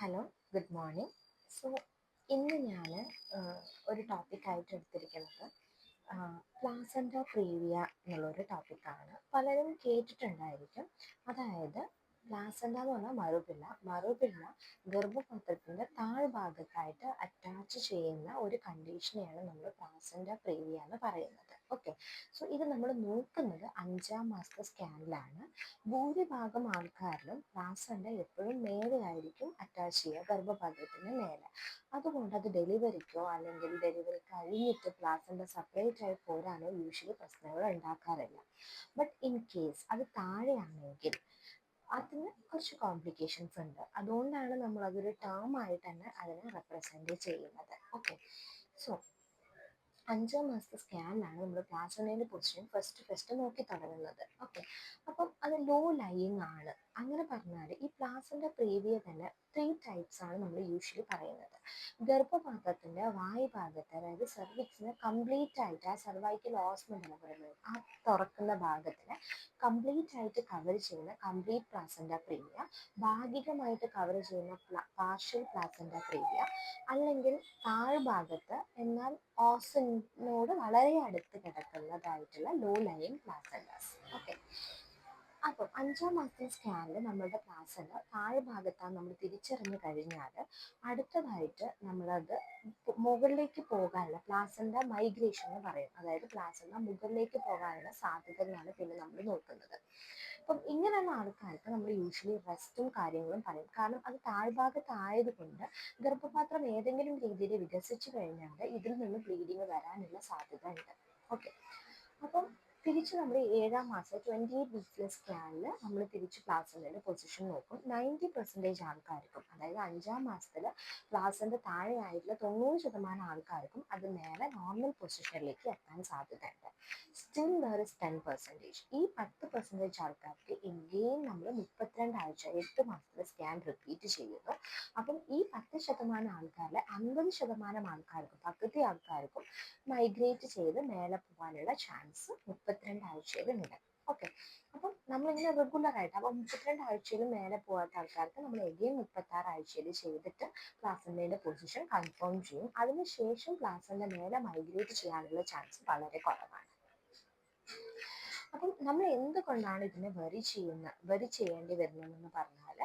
Hello good morning so ഇന്ന് ഞാൻ ഒരു ടോപ്പിക്കായിട്ട് എടുത്തിരിക്കുന്നത് പ്ലാസന്റ പ്രീവിയ എന്നുള്ളൊരു ടോപ്പിക്കാണ് പലരും കേട്ടിട്ടുണ്ടായിരിക്കും. അതായത് പ്ലാസന്റ എന്ന് പറഞ്ഞാൽ മറുപിള്ള. മറുപിള്ള ഗർഭപാത്രത്തിന്റെ താഴ്ഭാഗത്തായിട്ട് അറ്റാച്ച് ചെയ്യുന്ന ഒരു കണ്ടീഷനെയാണ് നമ്മൾ പ്ലാസന്റ പ്രീവിയ എന്ന് പറയുന്നത്. ഓക്കെ സോ ഇത് നമ്മൾ നോക്കുന്നത് അഞ്ചാം മാസത്തെ സ്കാനിലാണ് ഭൂരിഭാഗം ആൾക്കാരിലും പ്ലാസന്റ എപ്പോഴും മേലെയായിരിക്കും അറ്റാച്ച് ചെയ്യുക ഗർഭപാത്രത്തിന് നേരെ അതുകൊണ്ട് അത് ഡെലിവറിക്കോ അല്ലെങ്കിൽ ഡെലിവറി കഴിഞ്ഞിട്ട് പ്ലാസന്റ സെപ്പറേറ്റ് ആയി പോരാനോ യൂഷ്വലി പ്രശ്നങ്ങൾ ഉണ്ടാക്കാറില്ല. ബട്ട് ഇൻ കേസ് അത് താഴെയാണെങ്കിൽ അതിന് കുറച്ച് കോംപ്ലിക്കേഷൻസ് ഉണ്ട്. അതുകൊണ്ടാണ് നമ്മൾ അതൊരു ടേം ആയി തന്നെ അതിനെ റെപ്രസെന്റ് ചെയ്യുന്നത്. ഓക്കെ സോ അഞ്ചാം മാസത്തെ സ്കാനിലാണ് നമ്മൾ പ്ലാസന്റേന്റെ പൊസിഷൻ ഫസ്റ്റ് ഫസ്റ്റ് നോക്കി തുടങ്ങുന്നത്. ഓക്കെ അപ്പം അത് ലോ ലൈയിങ് ആണ്. അങ്ങനെ പറഞ്ഞാൽ ഈ പ്ലാസിന്റെ പ്രീവിയ തന്നെ ത്രീ ടൈപ്സ് ആണ് നമ്മൾ യൂഷ്വലി പറയുന്നത്. ഗർഭപാത്രത്തിന്റെ വായു ഭാഗത്ത് അതായത് സെർവിക്സിന് കംപ്ലീറ്റ് ആയിട്ട് ആ സെർവൈക്കൽ ഓസ്മെന്റ് എന്ന് പറയുന്നത് ആ തുറക്കുന്ന ഭാഗത്തിന് കംപ്ലീറ്റ് ആയിട്ട് കവർ ചെയ്യുന്ന കംപ്ലീറ്റ് പ്ലാസന്റ പ്രീവിയ ഭാഗികമായിട്ട് കവർ ചെയ്യുന്ന പാർഷ്യൽ പ്ലാസന്റ പ്രീവിയ അല്ലെങ്കിൽ താഴ്ഭാഗത്ത് എന്നാൽ ഓസിനോട് വളരെ അടുത്ത് കിടക്കുന്നതായിട്ടുള്ള ലോ ലൈൻ പ്ലാസൻഡാസ് ഓക്കെ അപ്പം അഞ്ചാം മാസത്തെ സ്കാനിൽ നമ്മളുടെ പ്ലാസന്റ താഴെ ഭാഗത്താണ് നമ്മൾ തിരിച്ചറിഞ്ഞു കഴിഞ്ഞാൽ അടുത്തതായിട്ട് നമ്മളത് മുകളിലേക്ക് പോകാനുള്ള പ്ലാസന്റെ മൈഗ്രേഷൻ എന്ന് പറയും. അതായത് പ്ലാസന്റ മുകളിലേക്ക് പോകാനുള്ള സാധ്യതകളാണ് പിന്നെ നമ്മൾ നോക്കുന്നത്. അപ്പം ഇങ്ങനെയുള്ള ആൾക്കാർക്ക് നമ്മൾ യൂഷ്വലി റെസ്റ്റും കാര്യങ്ങളും പറയും. കാരണം അത് താഴ്ഭാഗത്തായതുകൊണ്ട് ഗർഭപാത്രം ഏതെങ്കിലും രീതിയിൽ വികസിച്ചു കഴിഞ്ഞാൽ ഇതിൽ നിന്ന് ബ്ലീഡിങ് വരാനുള്ള സാധ്യത ഉണ്ട് ഓക്കെ അപ്പം തിരിച്ച് നമ്മൾ ഏഴാം മാസം ട്വന്റി എയ്റ്റ് വീക്സിലെ സ്കാനിൽ നമ്മൾ തിരിച്ച് പ്ലാസന്റെ പൊസിഷൻ നോക്കും. നയന്റി പെർസെന്റേജ് ആൾക്കാർക്കും അതായത് അഞ്ചാം മാസത്തിൽ പ്ലാസന്റെ താഴെയായിട്ടുള്ള തൊണ്ണൂറ് ശതമാനം ആൾക്കാർക്കും അത് നേരെ നോർമൽ പൊസിഷനിലേക്ക് എത്താൻ സാധ്യതയുണ്ട്. Still there is ten percentage ഈ പത്ത് പെർസെന്റേജ് ആൾക്കാർക്ക് എഗെയിൻ നമ്മൾ മുപ്പത്തിരണ്ട് ആഴ്ച എട്ട് മാസത്തിലെ സ്കാൻ റിപ്പീറ്റ് ചെയ്യുന്നു. അപ്പം ഈ പത്ത് ശതമാനം ആൾക്കാരിൽ അൻപത് ശതമാനം ആൾക്കാർക്കും പകുതി ആൾക്കാർക്കും മൈഗ്രേറ്റ് ചെയ്ത് മേലെ പോകാനുള്ള ചാൻസ് മുപ്പത്തിരണ്ട് ആഴ്ചയിൽ ഉണ്ട് ഓക്കെ അപ്പം നമ്മളിങ്ങനെ റെഗുലർ ആയിട്ട് അപ്പം മുപ്പത്തിരണ്ട് ആഴ്ചയിൽ മേലെ പോകാത്ത ആൾക്കാർക്ക് നമ്മൾ എഗെയിൻ മുപ്പത്തി ആറ് ആഴ്ചയിൽ ചെയ്തിട്ട് പ്ലാസന്റെ പൊസിഷൻ കൺഫേം ചെയ്യും. അതിനുശേഷം പ്ലാസന്റെ മേലെ മൈഗ്രേറ്റ് ചെയ്യാനുള്ള ചാൻസ് വളരെ കുറവാണ്. അപ്പം നമ്മൾ എന്തുകൊണ്ടാണ് ഇതിനെ വരി ചെയ്യുന്ന വരി ചെയ്യേണ്ടി വരുന്നതെന്ന് പറഞ്ഞാൽ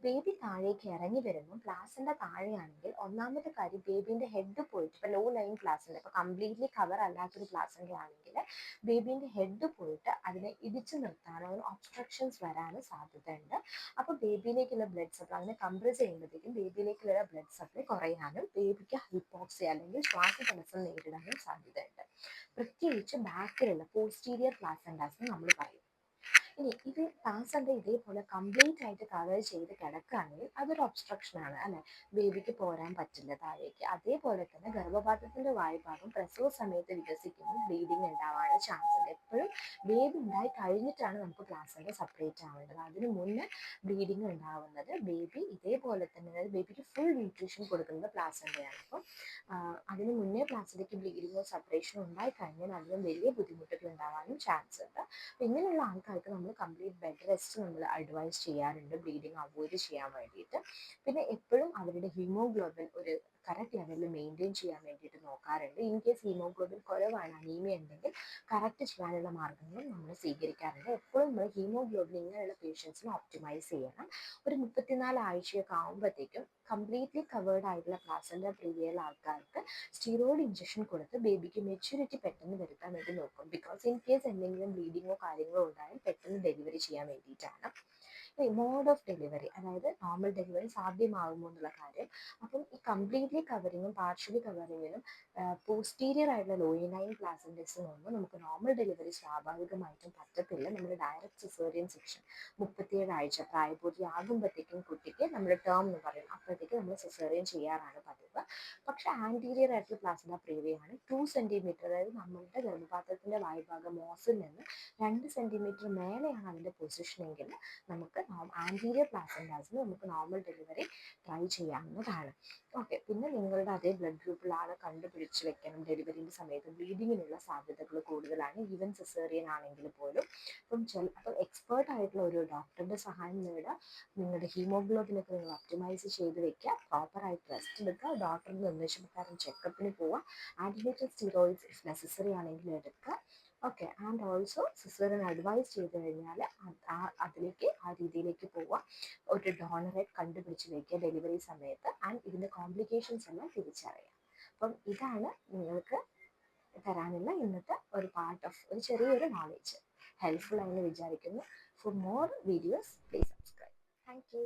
ബേബി താഴേക്ക് ഇറങ്ങി വരുമ്പോൾ പ്ലാസിന്റെ താഴെയാണെങ്കിൽ ഒന്നാമത്തെ കാര്യം ബേബിന്റെ ഹെഡ് പോയിട്ട് ഇപ്പൊ ലോ ലൈൻ പ്ലാസിന്റെ ഇപ്പൊ കംപ്ലീറ്റ്ലി കവർ അല്ലാത്തൊരു പ്ലാസിന്റെ ആണെങ്കിൽ ബേബിന്റെ ഹെഡ് പോയിട്ട് അതിനെ ഇടിച്ചു നിർത്താനോ അതിന് ഒബ്സ്ട്രക്ഷൻസ് വരാനും സാധ്യതയുണ്ട്. അപ്പൊ ബേബിയിലേക്കുള്ള ബ്ലഡ് സപ്ലൈ അതിനെ കംപ്രസ് ചെയ്യുമ്പോഴത്തേക്കും ബേബിയിലേക്കുള്ള ബ്ലഡ് സപ്ലൈ കുറയാനും ബേബിക്ക് ഹൈപ്പോക്സി അല്ലെങ്കിൽ ശ്വാസതടസ്സം നേരിടാനും സാധ്യതയുണ്ട്. പ്രത്യേകിച്ച് ബാക്കിലുള്ള പോസ്റ്റീരിയർ പ്ലാസൻഡാസ് നമ്മൾ പറയും. ഇനി ഇത് പ്ലാസന്റെ ഇതേപോലെ കംപ്ലീറ്റ് ആയിട്ട് കവർ ചെയ്ത് കിടക്കുകയാണെങ്കിൽ അതൊരു ഒബ്സ്ട്രക്ഷൻ ആണ് അല്ലെ? ബേബിക്ക് പോരാൻ പറ്റില്ല താഴേക്ക്. അതേപോലെ തന്നെ ഗർഭപാത്രത്തിന്റെ വായുഭാഗം പ്രസവ സമയത്ത് വികസിക്കുമ്പോൾ ബ്ലീഡിങ് ഉണ്ടാവാനുള്ള ചാൻസ് ഉണ്ട്. എപ്പോഴും ബേബി ഉണ്ടായി കഴിഞ്ഞിട്ടാണ് നമുക്ക് പ്ലാസന്റെ സെപ്പറേറ്റ് ആവേണ്ടത്. അതിന് മുന്നേ ബ്ലീഡിങ് ഉണ്ടാവുന്നത് ബേബി ഇതേപോലെ തന്നെ അതായത് ബേബിക്ക് ഫുൾ ന്യൂട്രീഷൻ കൊടുക്കുന്നത് പ്ലാസന്റെയാണ് അപ്പം അതിന് മുന്നേ പ്ലാസന്റയ്ക്ക് ബ്ലീഡിങ്ങോ സെപ്പറേഷനോ ഉണ്ടായി കഴിഞ്ഞാൽ അതിന് വലിയ ബുദ്ധിമുട്ടുകൾ ഉണ്ടാവാനും ചാൻസ് ഉണ്ട്. ഇങ്ങനെയുള്ള ആൾക്കാർക്ക് നമ്മൾ കംപ്ലീറ്റ് ബെഡ് റെസ്റ്റ് നമ്മൾ അഡ്വൈസ് ചെയ്യാറുണ്ട് ബ്ലീഡിങ് അവോയ്ഡ് ചെയ്യാൻ വേണ്ടിയിട്ട്. പിന്നെ എപ്പോഴും അവരുടെ ഹീമോഗ്ലോബിൻ ഒരു കറക്റ്റ് ലെവലിൽ മെയിന്റെയിൻ ചെയ്യാൻ വേണ്ടിയിട്ട് നോക്കാറുണ്ട്. ഇൻ കേസ് ഹീമോഗ്ലോബിൻ കുറവാണ് അനീമിയ ഉണ്ടെങ്കിൽ കറക്റ്റ് ചെയ്യാനുള്ള മാർഗങ്ങളും നമ്മൾ സ്വീകരിക്കാറുണ്ട്. എപ്പോഴും നമ്മൾ ഹീമോഗ്ലോബിൻ ഇങ്ങനെയുള്ള പേഷ്യൻസിനെ ഒപ്റ്റിമൈസ് ചെയ്യണം. ഒരു മുപ്പത്തിനാല് ആഴ്ചയൊക്കെ ആകുമ്പോഴത്തേക്കും കംപ്ലീറ്റ്ലി കവേർഡ് ആയിട്ടുള്ള പ്ലാസന്റെ പ്രീവിയൽ ആൾക്കാർക്ക് സ്റ്റീറോയിഡ് ഇഞ്ചക്ഷൻ കൊടുത്ത് ബേബിക്ക് മെച്യൂരിറ്റി പെട്ടെന്ന് വരുത്താൻ വേണ്ടി നോക്കും. ബിക്കോസ് ഇൻ കേസ് എന്തെങ്കിലും ബ്ലീഡിങ്ങോ കാര്യങ്ങളോ ഉണ്ടായാൽ പെട്ടെന്ന് ഡെലിവറി ചെയ്യാൻ വേണ്ടിയിട്ടാണ്. മോഡ് ഓഫ് ഡെലിവറി അതായത് നോർമൽ ഡെലിവറി സാധ്യമാകുമോ എന്നുള്ള കാര്യം. അപ്പം ഈ കംപ്ലീറ്റ്ലി കവറിങ്ങും പാർഷ്യലി കവറിങ്ങിനും പോസ്റ്റീരിയർ ആയിട്ടുള്ള ലോയിനൈൻ പ്ലാസന്റസിനും ഒന്നും നമുക്ക് നോർമൽ ഡെലിവറി സ്വാഭാവികമായിട്ടും പറ്റത്തില്ല. നമ്മൾ ഡയറക്റ്റ് സിസേറിയൻ സെക്ഷൻ മുപ്പത്തിയേഴ് ആഴ്ച പ്രായപൂർത്തി ആകുമ്പോഴത്തേക്കും കുട്ടിക്ക് നമ്മൾ ടേം എന്ന് പറയും. അപ്പോഴത്തേക്ക് നമ്മൾ സിസേറിയൻ ചെയ്യാറാണ് പതിവ്. പക്ഷെ ആന്റീരിയർ ആയിട്ടുള്ള പ്ലാസിന്റെ പ്രീവിയാണ് ടു സെന്റിമീറ്റർ അതായത് നമ്മളുടെ ഗർഭപാത്രത്തിന്റെ വായ്ഭാഗം മോസിൽ നിന്ന് രണ്ട് സെന്റിമീറ്റർ മേലെയാണ് അതിന്റെ പൊസിഷൻ എങ്കിൽ നമുക്ക് ആന്റീരിയർ പ്ലാസന്റാസിന് നമുക്ക് നോർമൽ ഡെലിവറി ട്രൈ ചെയ്യാവുന്നതാണ്. ഓക്കെ പിന്നെ നിങ്ങളുടെ അതേ ബ്ലഡ് ഗ്രൂപ്പിലാണ് കണ്ടുപിടിച്ച് വെക്കണം. ഡെലിവറിന്റെ സമയത്ത് ബ്ലീഡിങ്ങിനുള്ള സാധ്യതകൾ കൂടുതലാണ്. ഈവൻ സെസേറിയൻ ആണെങ്കിൽ പോലും. അപ്പം ചില അപ്പം എക്സ്പേർട്ട് ആയിട്ടുള്ള ഒരു ഡോക്ടറുടെ സഹായം നേടുക. നിങ്ങളുടെ ഹീമോഗ്ലോബിനൊക്കെ നിങ്ങൾ ഒപ്റ്റിമൈസ് ചെയ്ത് വെക്കുക. പ്രോപ്പറായിട്ട് റെസ്റ്റ് എടുക്കുക. ഡോക്ടറിന്റെ നിർദ്ദേശപ്രകാരം ചെക്കപ്പിന് പോവുക. ആന്റിബയോട്ടിക് സ്റ്റീറോയിഡ്സ് ഇഫ് നെസസറി ആണെങ്കിൽ എടുക്കുക. ഓക്കെ ആൻഡ് ഓൾസോ സിസ്റ്ററിന് അഡ്വൈസ് ചെയ്ത് കഴിഞ്ഞാൽ അതിലേക്ക് ആ രീതിയിലേക്ക് പോവുക ഒരു ഡോണറെ കണ്ടുപിടിച്ച് വയ്ക്കുക ഡെലിവറി സമയത്ത് ആൻഡ് ഇതിന്റെ കോംപ്ലിക്കേഷൻസ് എല്ലാം തിരിച്ചറിയാം. അപ്പം ഇതാണ് നിങ്ങൾക്ക് തരാനുള്ള ഇന്നത്തെ ഒരു പാർട്ട് ഓഫ് ഒരു ചെറിയൊരു നോളേജ് ഹെൽപ്ഫുൾ ആയെന്ന് വിചാരിക്കുന്നു. For more videos please subscribe thank you